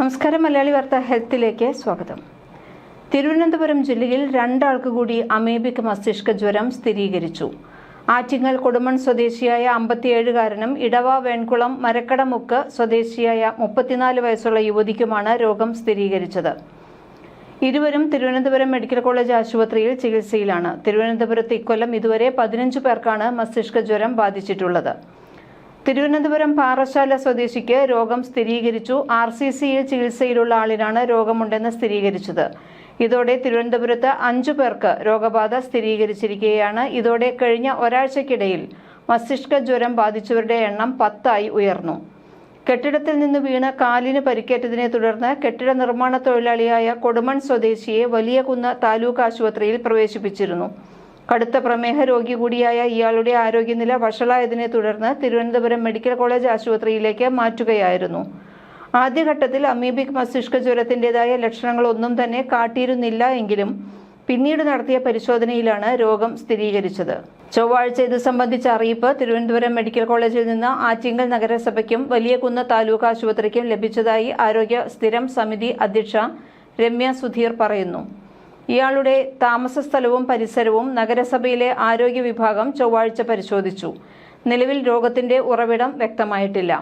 നമസ്കാരം മലയാളി വാർത്ത ഹെൽത്തിലേക്ക് സ്വാഗതം. തിരുവനന്തപുരം ജില്ലയിൽ രണ്ടാൾക്ക് കൂടി അമേബിക് മസ്തിഷ്ക ജ്വരം സ്ഥിരീകരിച്ചു. ആറ്റിങ്ങൽ കൊടുമൺ സ്വദേശിയായ അമ്പത്തിയേഴുകാരനും ഇടവ വേൺകുളം മരക്കടമുക്ക് സ്വദേശിയായ മുപ്പത്തിനാല് വയസ്സുള്ള യുവതിക്കുമാണ് രോഗം സ്ഥിരീകരിച്ചത്. ഇരുവരും തിരുവനന്തപുരം മെഡിക്കൽ കോളേജ് ആശുപത്രിയിൽ ചികിത്സയിലാണ്. തിരുവനന്തപുരത്ത് ഇക്കൊല്ലം ഇതുവരെ പതിനഞ്ച് പേർക്കാണ് മസ്തിഷ്ക ജ്വരം ബാധിച്ചിട്ടുള്ളത്. തിരുവനന്തപുരം പാറശാല സ്വദേശിക്ക് രോഗം സ്ഥിരീകരിച്ചു. ആർ സി സിയിൽ ചികിത്സയിലുള്ള ആളിനാണ് രോഗമുണ്ടെന്ന് സ്ഥിരീകരിച്ചത്. ഇതോടെ തിരുവനന്തപുരത്ത് അഞ്ചു പേർക്ക് രോഗബാധ സ്ഥിരീകരിച്ചിരിക്കുകയാണ് ഇതോടെ കഴിഞ്ഞ ഒരാഴ്ചക്കിടയിൽ മസ്തിഷ്ക ജ്വരം ബാധിച്ചവരുടെ എണ്ണം പത്തായി ഉയർന്നു. കെട്ടിടത്തിൽ നിന്ന് വീണ് കാലിന് പരിക്കേറ്റതിനെ തുടർന്ന് കെട്ടിട നിർമ്മാണ തൊഴിലാളിയായ കൊടുമൺ സ്വദേശിയെ വലിയകുന്ന് താലൂക്ക് ആശുപത്രിയിൽ പ്രവേശിപ്പിച്ചിരുന്നു. കടുത്ത പ്രമേഹ രോഗി കൂടിയായ ഇയാളുടെ ആരോഗ്യനില വഷളായതിനെ തുടർന്ന് തിരുവനന്തപുരം മെഡിക്കൽ കോളേജ് ആശുപത്രിയിലേക്ക് മാറ്റുകയായിരുന്നു. ആദ്യഘട്ടത്തിൽ അമീബിക് മസ്തിഷ്ക ജ്വരത്തിന്റെതായ ലക്ഷണങ്ങളൊന്നും തന്നെ കാട്ടിയിരുന്നില്ല എങ്കിലും പിന്നീട് നടത്തിയ പരിശോധനയിലാണ് രോഗം സ്ഥിരീകരിച്ചത്. ചൊവ്വാഴ്ച ഇത് സംബന്ധിച്ച അറിയിപ്പ് തിരുവനന്തപുരം മെഡിക്കൽ കോളേജിൽ നിന്ന് ആറ്റിങ്ങൽ നഗരസഭയ്ക്കും വലിയകുന്ന് താലൂക്ക് ആശുപത്രിക്കും ലഭിച്ചതായി ആരോഗ്യ സ്ഥിരം സമിതി അധ്യക്ഷ രമ്യ സുധീർ പറയുന്നു. ഇയാളുടെ താമസ സ്ഥലവും പരിസരവും നഗരസഭയിലെ ആരോഗ്യ വിഭാഗം ചൊവ്വാഴ്ച പരിശോധിച്ചു. നിലവിൽ രോഗത്തിന്റെ ഉറവിടം വ്യക്തമായിട്ടില്ല.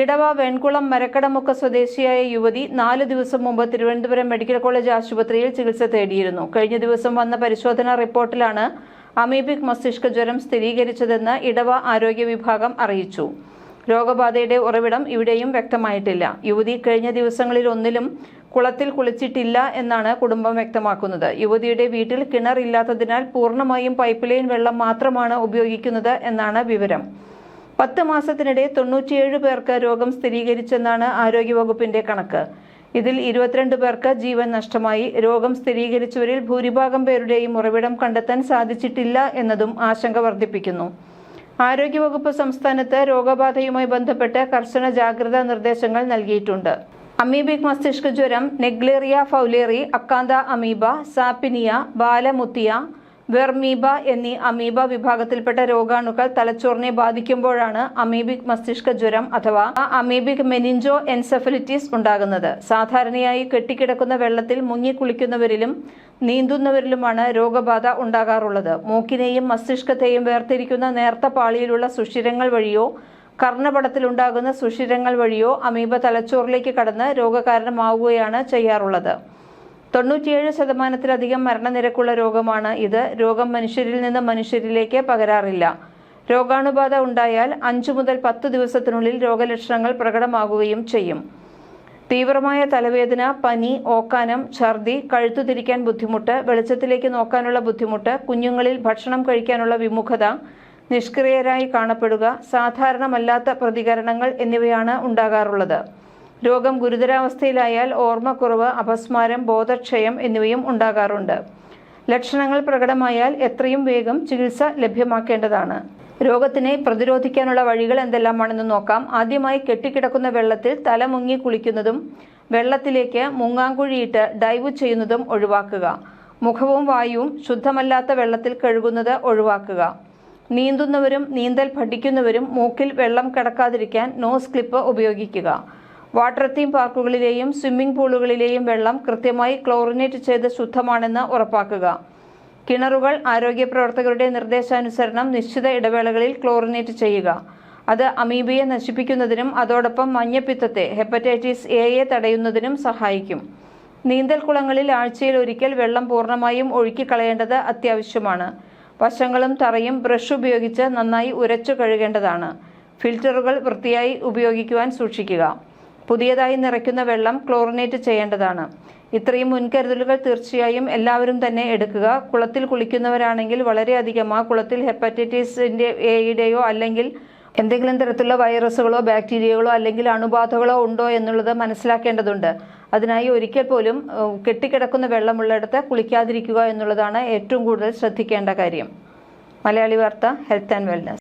ഇടവ വെൺകുളം മരക്കടമുക്ക് സ്വദേശിയായ യുവതി നാല് ദിവസം മുമ്പ് തിരുവനന്തപുരം മെഡിക്കൽ കോളേജ് ആശുപത്രിയിൽ ചികിത്സ തേടിയിരുന്നു. കഴിഞ്ഞ ദിവസം വന്ന പരിശോധനാ റിപ്പോർട്ടിലാണ് അമീബിക് മസ്തിഷ്ക ജ്വരം സ്ഥിരീകരിച്ചതെന്ന് ഇടവ ആരോഗ്യ വിഭാഗം അറിയിച്ചു. രോഗബാധയുടെ ഉറവിടം ഇവിടെയും വ്യക്തമായിട്ടില്ല. യുവതി കഴിഞ്ഞ ദിവസങ്ങളിൽ ഒന്നിലും കുളത്തിൽ കുളിച്ചിട്ടില്ല എന്നാണ് കുടുംബം വ്യക്തമാക്കുന്നത്. യുവതിയുടെ വീട്ടിൽ കിണർ ഇല്ലാത്തതിനാൽ പൂർണമായും പൈപ്പ് ലൈൻ വെള്ളം മാത്രമാണ് ഉപയോഗിക്കുന്നത് എന്നാണ് വിവരം. പത്ത് മാസത്തിനിടെ തൊണ്ണൂറ്റിയേഴ് പേർക്ക് രോഗം സ്ഥിരീകരിച്ചെന്നാണ് ആരോഗ്യവകുപ്പിന്റെ കണക്ക്. ഇതിൽ ഇരുപത്തിരണ്ട് പേർക്ക് ജീവൻ നഷ്ടമായി. രോഗം സ്ഥിരീകരിച്ചവരിൽ ഭൂരിഭാഗം പേരുടെയും ഉറവിടം കണ്ടെത്താൻ സാധിച്ചിട്ടില്ല എന്നതും ആശങ്ക വർദ്ധിപ്പിക്കുന്നു. ആരോഗ്യവകുപ്പ് സംസ്ഥാനത്ത് രോഗബാധയുമായി ബന്ധപ്പെട്ട് കർശന ജാഗ്രതാ നിർദ്ദേശങ്ങൾ നൽകിയിട്ടുണ്ട്. അമീബിക് മസ്തിഷ്ക ജ്വരം Naegleria fowleri Acanthamoeba Sappinia Balamuthia vermamoeba എന്നീ അമീബ വിഭാഗത്തിൽപ്പെട്ട രോഗാണുക്കൾ തലച്ചോറിനെ ബാധിക്കുമ്പോഴാണ് അമീബിക് മസ്തിഷ്ക ജ്വരം അഥവാ അമീബിക് മെനിഞ്ചോ എൻസെഫലിറ്റിസ് ഉണ്ടാകുന്നത്. സാധാരണയായി കെട്ടിക്കിടക്കുന്ന വെള്ളത്തിൽ മുങ്ങി കുളിക്കുന്നവരിലും നീന്തുന്നവരിലുമാണ് രോഗബാധ ഉണ്ടാകാറുള്ളത്. മൂക്കിനെയും മസ്തിഷ്കത്തെയും വേർതിരിക്കുന്ന നേർത്ത പാളിയിലുള്ള സുഷിരങ്ങൾ വഴിയോ കർണപടത്തിൽ ഉണ്ടാകുന്ന സുഷിരങ്ങൾ വഴിയോ അമീബ തലച്ചോറിലേക്ക് കടന്ന് രോഗകാരണമാവുകയാണ് ചെയ്യാറുള്ളത്. തൊണ്ണൂറ്റിയേഴ് ശതമാനത്തിലധികം മരണനിരക്കുള്ള രോഗമാണ് ഇത്. രോഗം മനുഷ്യരിൽ നിന്ന് മനുഷ്യരിലേക്ക് പകരാറില്ല. രോഗാണുബാധ ഉണ്ടായാൽ അഞ്ചു മുതൽ പത്ത് ദിവസത്തിനുള്ളിൽ രോഗലക്ഷണങ്ങൾ പ്രകടമാകുകയും ചെയ്യും. തീവ്രമായ തലവേദന പനി ഓക്കാനം ഛർദി കഴുത്തു തിരിക്കാൻ ബുദ്ധിമുട്ട് വെളിച്ചത്തിലേക്ക് നോക്കാനുള്ള ബുദ്ധിമുട്ട് കുഞ്ഞുങ്ങളിൽ ഭക്ഷണം കഴിക്കാനുള്ള വിമുഖത നിഷ്ക്രിയരായി കാണപ്പെടുക സാധാരണമല്ലാത്ത പ്രതികരണങ്ങൾ എന്നിവയാണ് ഉണ്ടാകാറുള്ളത്. രോഗം ഗുരുതരാവസ്ഥയിലായാൽ ഓർമ്മക്കുറവ് അപസ്മാരം ബോധക്ഷയം എന്നിവയും ഉണ്ടാകാറുണ്ട്. ലക്ഷണങ്ങൾ പ്രകടമായാൽ എത്രയും വേഗം ചികിത്സ ലഭ്യമാക്കേണ്ടതാണ്. രോഗത്തിനെ പ്രതിരോധിക്കാനുള്ള വഴികൾ എന്തെല്ലാമാണെന്ന് നോക്കാം. ആദ്യമായി കെട്ടിക്കിടക്കുന്ന വെള്ളത്തിൽ തല മുങ്ങി കുളിക്കുന്നതും വെള്ളത്തിലേക്ക് മുങ്ങാങ്കുഴിയിട്ട് ഡൈവ് ചെയ്യുന്നതും ഒഴിവാക്കുക. മുഖവും വായുവും ശുദ്ധമല്ലാത്ത വെള്ളത്തിൽ കഴുകുന്നത് ഒഴിവാക്കുക. നീന്തുന്നവരും നീന്തൽ പഠിക്കുന്നവരും മൂക്കിൽ വെള്ളം കടക്കാതിരിക്കാൻ നോസ് ക്ലിപ്പ് ഉപയോഗിക്കുക. വാട്ടർ തീം പാർക്കുകളിലെയും സ്വിമ്മിംഗ് പൂളുകളിലെയും വെള്ളം കൃത്യമായി ക്ലോറിനേറ്റ് ചെയ്ത് ശുദ്ധമാണെന്ന് ഉറപ്പാക്കുക. കിണറുകൾ ആരോഗ്യ പ്രവർത്തകരുടെ നിർദ്ദേശാനുസരണം നിശ്ചിത ഇടവേളകളിൽ ക്ലോറിനേറ്റ് ചെയ്യുക. അത് അമീബയെ നശിപ്പിക്കുന്നതിനും അതോടൊപ്പം മഞ്ഞപ്പിത്തത്തെ ഹെപ്പറ്റൈറ്റിസ് എയെ തടയുന്നതിനും സഹായിക്കും. നീന്തൽക്കുളങ്ങളിൽ ആഴ്ചയിൽ ഒരിക്കൽ വെള്ളം പൂർണമായും ഒഴുക്കിക്കളയേണ്ടത് അത്യാവശ്യമാണ്. വശങ്ങളും തറയും ബ്രഷ് ഉപയോഗിച്ച് നന്നായി ഉരച്ചു കഴുകേണ്ടതാണ്. ഫിൽറ്ററുകൾ വൃത്തിയായി ഉപയോഗിക്കുവാൻ സൂക്ഷിക്കുക. പുതിയതായി നിറയ്ക്കുന്ന വെള്ളം ക്ലോറിനേറ്റ് ചെയ്യേണ്ടതാണ്. ഇത്രയും മുൻകരുതലുകൾ തീർച്ചയായും എല്ലാവരും തന്നെ എടുക്കുക. കുളത്തിൽ കുളിക്കുന്നവരാണെങ്കിൽ വളരെയധികം ആ കുളത്തിൽ ഹെപ്പറ്റൈറ്റിസിന്റെ എയുടെയോ അല്ലെങ്കിൽ എന്തെങ്കിലും തരത്തിലുള്ള വൈറസുകളോ ബാക്ടീരിയകളോ അല്ലെങ്കിൽ അണുബാധകളോ ഉണ്ടോ എന്നുള്ളത് മനസ്സിലാക്കേണ്ടതുണ്ട്. അതിനായി ഒരിക്കൽ പോലും കെട്ടിക്കിടക്കുന്ന വെള്ളമുള്ളിടത്ത് കുളിക്കാതിരിക്കുക എന്നുള്ളതാണ് ഏറ്റവും കൂടുതൽ ശ്രദ്ധിക്കേണ്ട കാര്യം. മലയാളി വാർത്ത ഹെൽത്ത് ആൻഡ് വെൽനസ്.